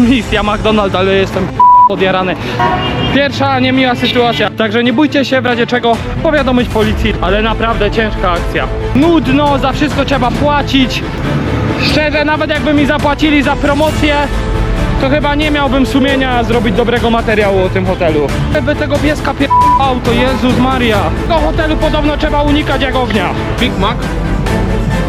Misja McDonald's, ale jestem podjarany. Pierwsza niemiła sytuacja, także nie bójcie się w razie czego powiadomić policji, ale naprawdę ciężka akcja. Nudno, za wszystko trzeba płacić. Szczerze, nawet jakby mi zapłacili za promocję, to chyba nie miałbym sumienia zrobić dobrego materiału o tym hotelu. By tego pieska pier... auto, Jezus Maria. Do hotelu podobno trzeba unikać jak ognia. Big Mac,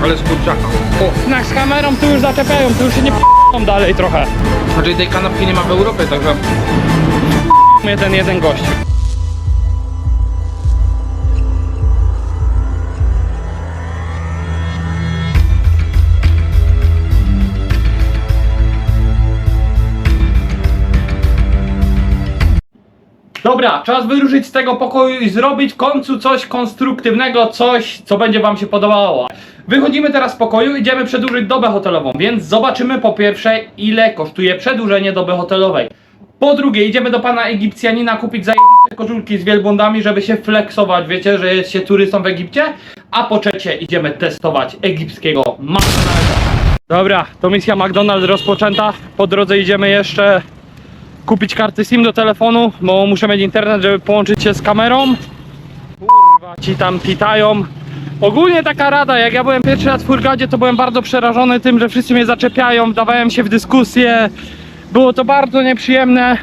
ale z kurczaka. O, z kamerą tu już zaczepiają, tu już się nie p***ą dalej trochę. Znaczy tej kanapki nie ma w Europie, także Mnie ten jeden gość. Dobra, czas wyruszyć z tego pokoju i zrobić w końcu coś konstruktywnego, coś, co będzie Wam się podobało. Wychodzimy teraz z pokoju, idziemy przedłużyć dobę hotelową, więc zobaczymy po pierwsze, ile kosztuje przedłużenie doby hotelowej. Po drugie, idziemy do pana Egipcjanina kupić zajebiste koszulki z wielbłądami, żeby się flexować, wiecie, że jest się turystą w Egipcie. A po trzecie, idziemy testować egipskiego McDonalda. Dobra, to misja McDonald's rozpoczęta. Po drodze idziemy jeszcze kupić karty SIM do telefonu, bo muszę mieć internet, żeby połączyć się z kamerą. Kurwa, ci tam pitają. Ogólnie taka rada, jak ja byłem pierwszy raz w Hurgadzie, to byłem bardzo przerażony tym, że wszyscy mnie zaczepiają, dawałem się w dyskusję. Było to bardzo nieprzyjemne,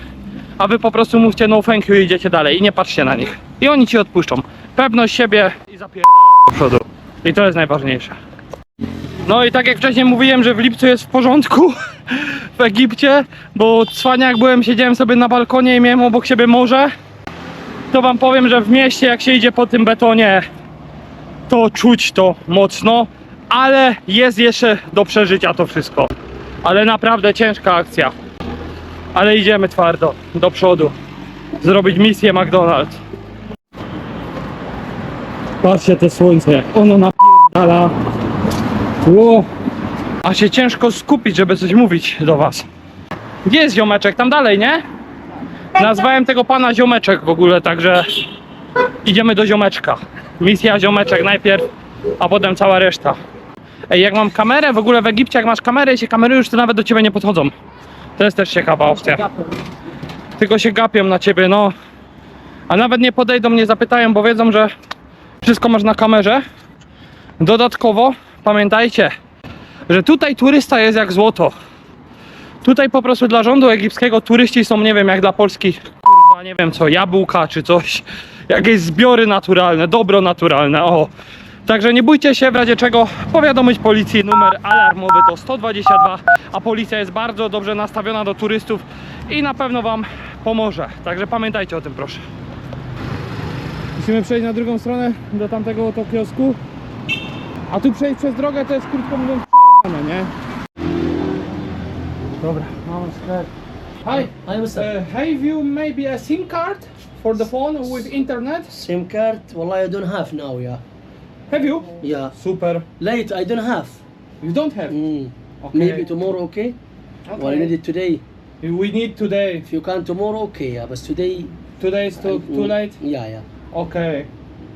a wy po prostu mówcie no thank you i idziecie dalej i nie patrzcie na nich. I oni ci odpuszczą. Pewność siebie i zapierdalam do przodu. I to jest najważniejsze. No i tak jak wcześniej mówiłem, że w lipcu jest w porządku w Egipcie, bo cwania jak byłem, siedziałem sobie na balkonie i miałem obok siebie morze, to wam powiem, że w mieście jak się idzie po tym betonie, to czuć to mocno, ale jest jeszcze do przeżycia to wszystko. Ale naprawdę ciężka akcja. Ale idziemy twardo, do przodu. Zrobić misję McDonald's. Patrzcie te słońce, jak ono napierdala. Ło. A się ciężko skupić, żeby coś mówić do was. Gdzie jest ziomeczek? Tam dalej, nie? Nazwałem tego pana ziomeczek w ogóle, także idziemy do ziomeczka. Misja ziomeczek najpierw, a potem cała reszta. Ej, jak mam kamerę, w ogóle w Egipcie jak masz kamerę i się kamerujesz, to nawet do ciebie nie podchodzą. To jest też ciekawa opcja. Tylko się gapią na ciebie, no. A nawet nie podejdą, nie zapytają, bo wiedzą, że wszystko masz na kamerze. Dodatkowo pamiętajcie, że tutaj turysta jest jak złoto. Tutaj po prostu dla rządu egipskiego turyści są, nie wiem, jak dla Polski, kurwa, nie wiem co, jabłka czy coś. Jakieś zbiory naturalne, dobro naturalne, o. Także nie bójcie się, w razie czego powiadomić policji, numer alarmowy to 122, a policja jest bardzo dobrze nastawiona do turystów i na pewno Wam pomoże. Także pamiętajcie o tym, proszę. Musimy przejść na drugą stronę do tamtego oto kiosku. A tu przejść przez drogę to jest krótko mówiąc przejebane, nie? Dobra, mamy sklep. Hi, Hi, what's up? uh, have you maybe a SIM card for the phone with internet? SIM card? Wallahi, I don't have now, yeah. Have you? Yeah. Super. Late, I don't have. You don't have? Mm. Okay. Maybe tomorrow, okay? Well, I need it today. We need today. If you can tomorrow, okay, yeah. But today, Today is too, I- too late? Yeah, yeah. Okay.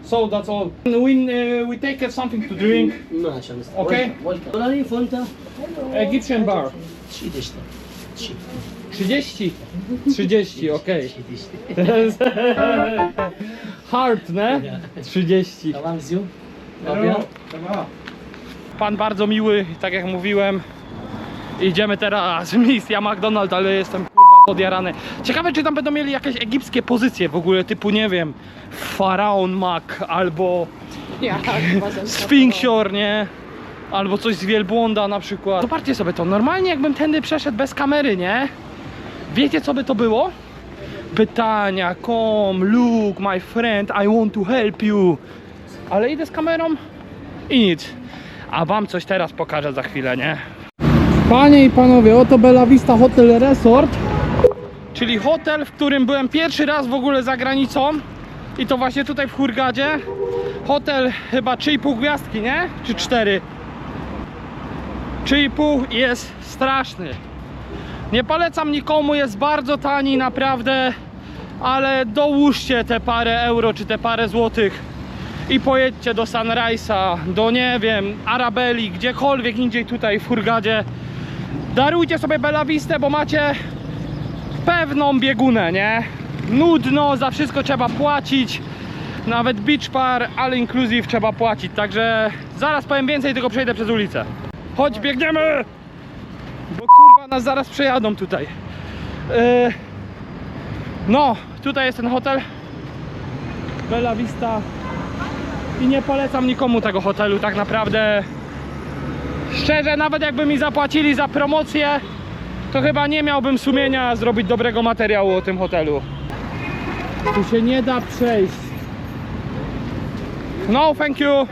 So that's all. We, uh, we take something to drink. ماشي يا مستر. Okay. Welcome. Wallahi, Fanta. Egyptian bar. Trzy dyszki. Trzy. 30? 30, okej. Hard, ne? 30. Tamam, Ziu? Dobra? Pan bardzo miły, tak jak mówiłem. Idziemy teraz misja McDonald's, ale jestem kurwa podjarany. Ciekawe czy tam będą mieli jakieś egipskie pozycje w ogóle, typu nie wiem, Faraon Mac albo Sfinksior, nie? Albo coś z wielbłąda na przykład. Zobaczcie sobie to, normalnie jakbym tędy przeszedł bez kamery, nie? Wiecie co by to było? Pytania, come, look, my friend, I want to help you. Ale idę z kamerą i nic. A wam coś teraz pokażę za chwilę, nie? Panie i panowie, oto Bella Vista Hotel Resort. Czyli hotel, w którym byłem pierwszy raz w ogóle za granicą. I to właśnie tutaj w Hurgadzie. Hotel chyba 3,5 gwiazdki, nie? Czy 4? 3,5 i jest straszny. Nie polecam nikomu, jest bardzo tani naprawdę. Ale dołóżcie te parę euro czy te parę złotych i pojedźcie do Sunrise'a, do nie wiem, Arabeli, gdziekolwiek indziej tutaj w Hurgadzie Darujcie sobie Bella Vistę, bo macie pewną biegunę, nie? Nudno, za wszystko trzeba płacić. Nawet beach par, ale inclusive trzeba płacić. Także zaraz powiem więcej, tylko przejdę przez ulicę. Chodź, biegniemy! Kurwa nas zaraz przejadą tutaj. Yy, no, tutaj jest ten hotel. Bella Vista. I nie polecam nikomu tego hotelu tak naprawdę. Szczerze, nawet jakby mi zapłacili za promocję, to chyba nie miałbym sumienia zrobić dobrego materiału o tym hotelu. Tu się nie da przejść. No, thank you.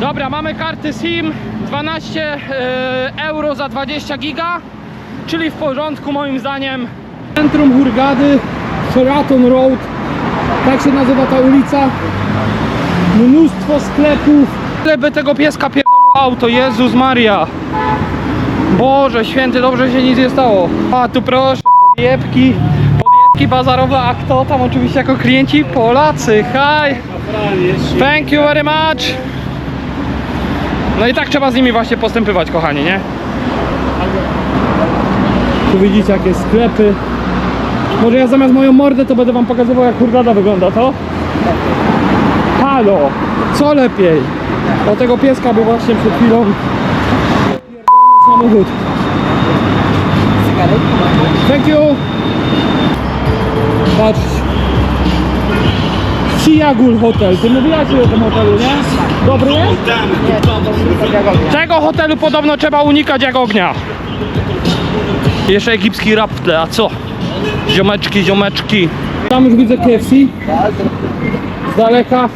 Dobra, mamy karty SIM 12 e, euro za 20 giga, czyli w porządku moim zdaniem. Centrum Hurgady, Sheraton Road, tak się nazywa ta ulica. Mnóstwo sklepów. By tego pieska pierdolło auto, Jezus Maria. Boże święty, dobrze się nic nie stało. A tu proszę, podjebki, podjebki bazarowe, a kto tam oczywiście jako klienci? Polacy, hi! Thank you very much! No i tak trzeba z nimi właśnie postępywać, kochani, nie? Tu widzicie jakie sklepy. Może ja zamiast moją mordę to będę wam pokazywał jak hurgada wygląda, to? Halo! Co lepiej? O tego pieska był właśnie przed chwilą samochód. Thank you. Patrz. Siagul Hotel. Ty mówiłaś o tym hotelu, nie? Dobry jest? Tego hotelu podobno trzeba unikać jak ognia. Jeszcze egipski rap w tle, a co? Ziomeczki, ziomeczki. Tam już widzę KFC. Z daleka.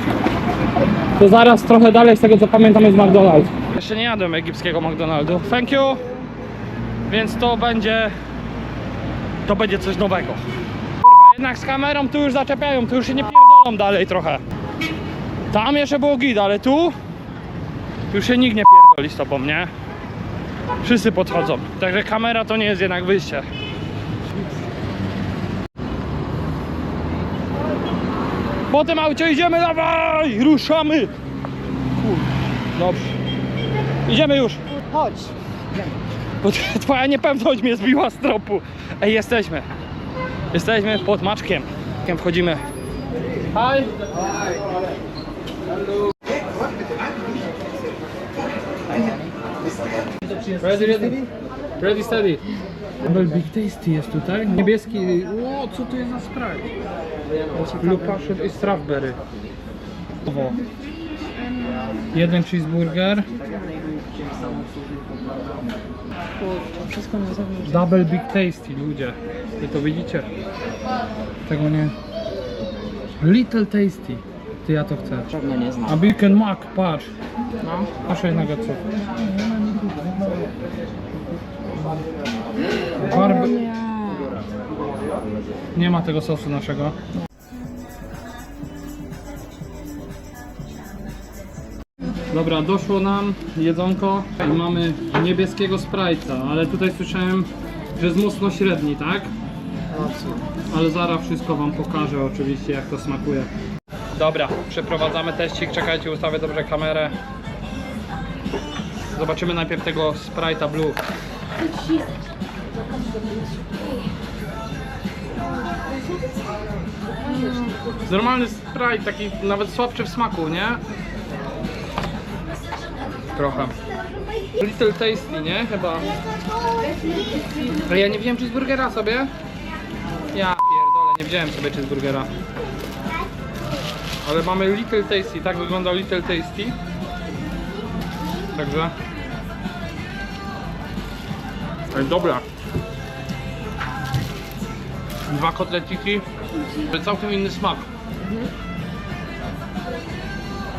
To zaraz trochę dalej, z tego co pamiętam, jest McDonald's. Jeszcze nie jadłem egipskiego McDonaldu. Thank you. Więc to będzie. To będzie coś nowego. Kurwa, jednak z kamerą tu już zaczepiają, tu już się nie pierdolą dalej trochę. Tam jeszcze było git, ale tu już się nikt nie pierdoli z tobą, nie? Wszyscy podchodzą. Także kamera to nie jest jednak wyjście. Po tym aucie idziemy, dawaj! Ruszamy! Kur... Dobrze. Idziemy już. Chodź. Bo twoja niepewność mnie zbiła z tropu. Ej, jesteśmy. Jesteśmy pod maczkiem. Wchodzimy. Hi. Ready, ready. Ready, steady. Double Big Tasty jest tutaj. Niebieski. O, co to jest za Sprite? Lupaszek i strawberry. O. Jeden cheeseburger. Wszystko na zewnątrz. Double Big Tasty, ludzie. Wy to widzicie? Tego nie. Little Tasty. Ty ja to chcę. Pewno nie znam. A Bacon Mac, patrz. No. Proszę nuggetsów. Barbe... Nie ma tego sosu naszego. Dobra, doszło nam jedzonko i mamy niebieskiego Sprite'a, ale tutaj słyszałem, że jest mocno średni, tak? Ale zaraz wszystko wam pokażę oczywiście jak to smakuje. Dobra, przeprowadzamy teścik, czekajcie, ustawię dobrze kamerę. Zobaczymy najpierw tego Sprite'a Blue. Normalny Sprite, taki nawet słabszy w smaku, nie? Trochę. Little Tasty, nie? Chyba. Ja nie wziąłem cheeseburgera sobie. Ja pierdolę, nie wziąłem sobie cheeseburgera. Ale mamy Little Tasty, tak wygląda Little Tasty. Także. Ej, dobra. Dwa kotleciki. Całkiem inny smak.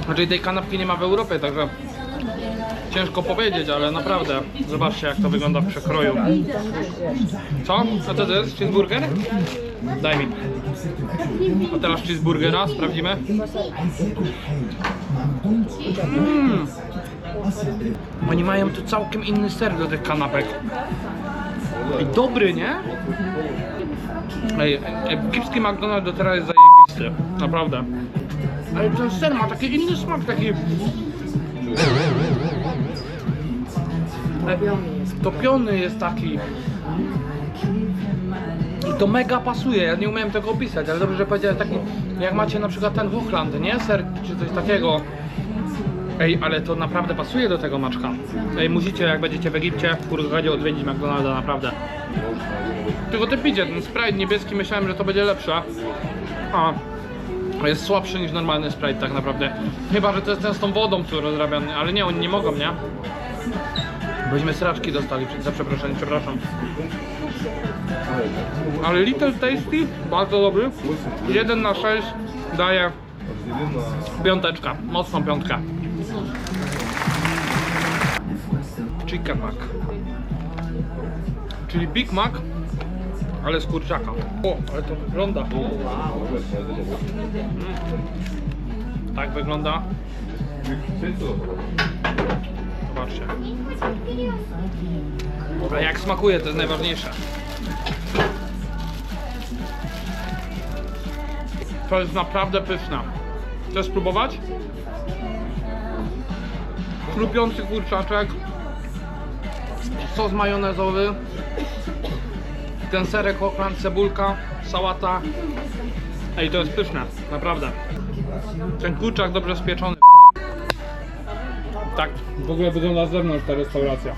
Znaczy tej kanapki nie ma w Europie, także ciężko powiedzieć, ale naprawdę zobaczcie jak to wygląda w przekroju. Co? A co to jest? Cheeseburger? Daj mi. A teraz cheeseburgera sprawdzimy. Mm. Oni mają tu całkiem inny ser do tych kanapek. I dobry, nie? Ej, egipski McDonald's do teraz jest zajebisty. Naprawdę. Ale ten ser ma taki inny smak, taki... Topiony jest taki. To mega pasuje, ja nie umiałem tego opisać, ale dobrze, że powiedziałeś taki, jak macie na przykład ten Hochland, nie? Ser czy coś takiego. Ej, ale to naprawdę pasuje do tego maczka. Ej, musicie, jak będziecie w Egipcie, w Hurgadzie odwiedzić McDonalda, naprawdę. Tylko ty pidzie, ten Sprite niebieski, myślałem, że to będzie lepsze. A, jest słabszy niż normalny Sprite tak naprawdę. Chyba, że to jest ten z tą wodą, który rozrabiany, ale nie, oni nie mogą, nie? Bośmy sraczki dostali, za przeproszenie, przepraszam. Ale Little Tasty, bardzo dobry. 1 na 6 daje piąteczka, mocną piątkę. Chicken Mac. Czyli Big Mac, ale z kurczaka. O, ale to wygląda. Mm. Tak wygląda. Zobaczcie. A jak smakuje, to jest najważniejsze. To jest naprawdę pyszne. Chcesz spróbować? Chrupiący kurczaczek. Sos majonezowy. Ten serek ochran, cebulka, sałata. Ej, to jest pyszne, naprawdę. Ten kurczak dobrze spieczony. Tak w ogóle wygląda z zewnątrz ta restauracja.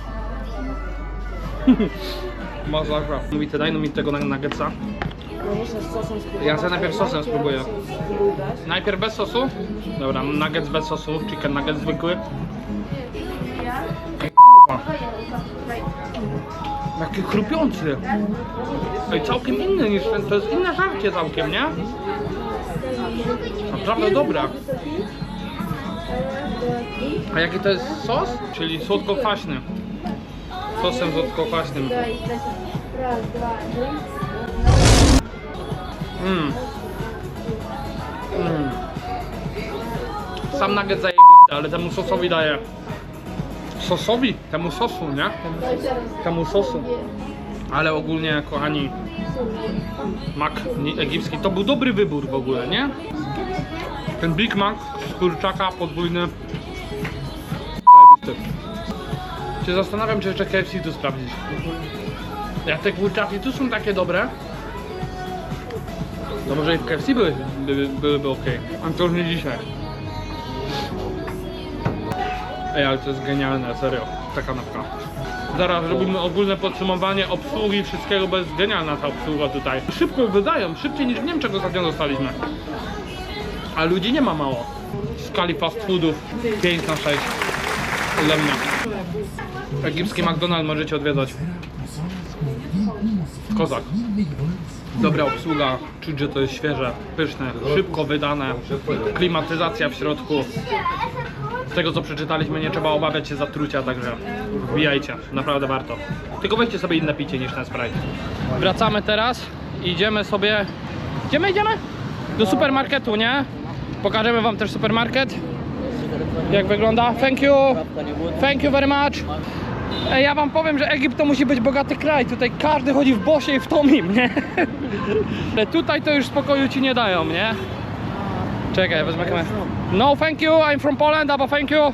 Masakra. Mówi, daj no mi tego nuggetsa. Ja sobie najpierw sosem spróbuję. Najpierw bez sosu? Dobra, nuggets bez sosu, chicken nugget zwykły. Jaki chrupiący. Ej, całkiem inny niż ten, to jest inne żarcie całkiem, nie? Naprawdę dobre. A jaki to jest sos? Czyli słodko-kwaśny. Sosem słodko-kwaśnym. Mmm. Mm. Sam nugget zajebisty, ale temu sosowi daje. Sosowi? Temu sosu, nie? Temu sosu. Ale ogólnie, kochani, mak egipski to był dobry wybór w ogóle, nie? Ten Big Mac z kurczaka podwójny. Się zastanawiam, czy jeszcze KFC tu sprawdzić. Jak te kurczaki tu są takie dobre, to może i w KFC były, by, byłyby ok. A to już nie dzisiaj. Ej, ale to jest genialne, serio. Ta kanapka. Zaraz robimy ogólne podsumowanie obsługi wszystkiego, bo jest genialna ta obsługa tutaj. Szybko wydają, szybciej niż w Niemczech ostatnio dostaliśmy. A ludzi nie ma mało. W skali fast foodów 5 na 6. Dla mnie. Egipski McDonald's możecie odwiedzać. Kozak. Dobra obsługa, czuć, że to jest świeże, pyszne, szybko wydane, klimatyzacja w środku. Z tego co przeczytaliśmy nie trzeba obawiać się zatrucia, także wbijajcie, naprawdę warto. Tylko weźcie sobie inne picie niż ten Sprite. Wracamy teraz i idziemy sobie... Idziemy, idziemy? Do supermarketu, nie? Pokażemy wam też supermarket. Jak wygląda. Thank you. Thank you very much. Ej, ja wam powiem, że Egipt to musi być bogaty kraj. Tutaj każdy chodzi w bosie i w tomim, nie? Ale tutaj to już spokoju ci nie dają, nie? Czekaj, wezmę kamerę. No, thank you, I'm from Poland, aber thank you.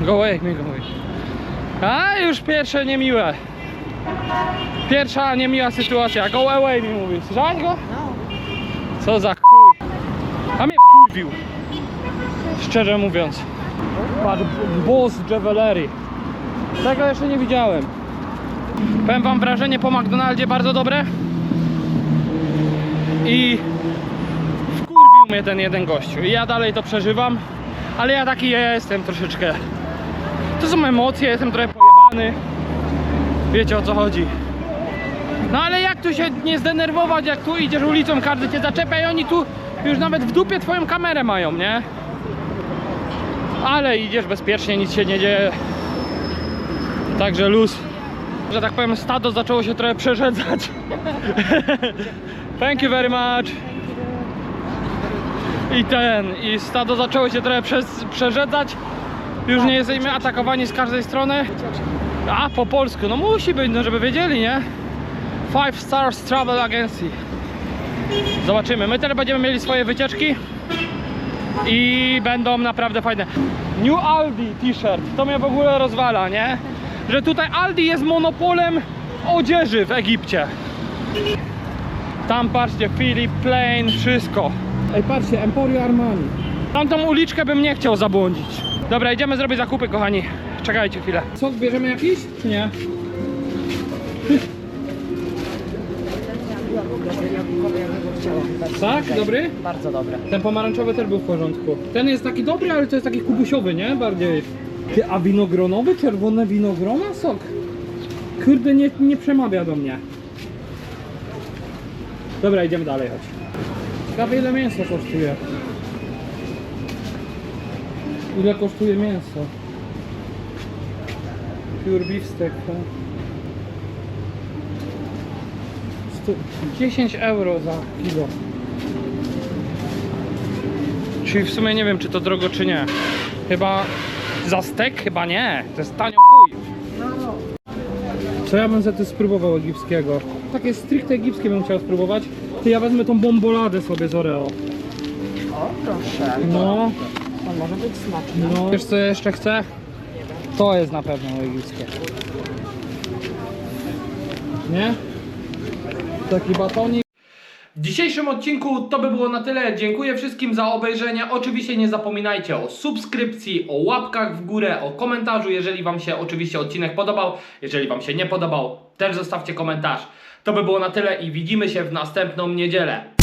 Go away, me go away. A, już pierwsze niemiłe. Pierwsza niemiła sytuacja. Go away mi mówi. Słyszałeś go? Co za chuj. A mnie wkurwił. Szczerze mówiąc. Patrz, boss Jewelry. Tego jeszcze nie widziałem. Powiem wam wrażenie po McDonaldzie bardzo dobre. I wkurwił mnie ten jeden gościu. I ja dalej to przeżywam. Ale ja taki jestem troszeczkę. To są emocje, jestem trochę pojebany. Wiecie o co chodzi. No ale jak tu się nie zdenerwować, jak tu idziesz ulicą, każdy cię zaczepia i oni tu już nawet w dupie twoją kamerę mają, nie? Ale idziesz bezpiecznie, nic się nie dzieje. Także luz. Że tak powiem, stado zaczęło się trochę przerzedzać. Thank you very much. I ten, i stado zaczęło się trochę przez, przerzedzać. Już nie jesteśmy atakowani z każdej strony. A, po polsku, no musi być, no żeby wiedzieli, nie? Five Stars Travel Agency. Zobaczymy. My teraz będziemy mieli swoje wycieczki i będą naprawdę fajne. New Aldi t-shirt, to mnie w ogóle rozwala, nie? że tutaj Aldi jest monopolem odzieży w Egipcie. Tam patrzcie, Philip Plain, wszystko. Ej, patrzcie, Emporio Armani. Tamtą uliczkę bym nie chciał zabłądzić. Dobra, idziemy zrobić zakupy, kochani. Czekajcie chwilę. Sok bierzemy jakiś, czy nie? Tak? Dobry? Bardzo dobre. Ten pomarańczowy też był w porządku. Ten jest taki dobry, ale to jest taki kubusiowy, nie? Bardziej. Ty, a winogronowy? Czerwone winogrona? Sok. Kurde, nie, nie przemawia do mnie. Dobra, idziemy dalej, chodź. Ciekawe ile mięso kosztuje. Ile kosztuje mięso? Pure beef steak. tak? Stu- 10 euro za kilo. Czyli w sumie nie wiem, czy to drogo, czy nie. Chyba za stek? Chyba nie. To jest tanio chuj. Co ja bym za to spróbował egipskiego? Takie stricte egipskie bym chciał spróbować. Ty ja wezmę tą bomboladę sobie z Oreo. O, proszę. No, On może być smaczny. no. Wiesz co jeszcze chcę? To jest na pewno egipskie. Nie? Taki batonik. W dzisiejszym odcinku to by było na tyle. Dziękuję wszystkim za obejrzenie. Oczywiście nie zapominajcie o subskrypcji, o łapkach w górę, o komentarzu, jeżeli Wam się oczywiście odcinek podobał. Jeżeli Wam się nie podobał, też zostawcie komentarz. To by było na tyle i widzimy się w następną niedzielę.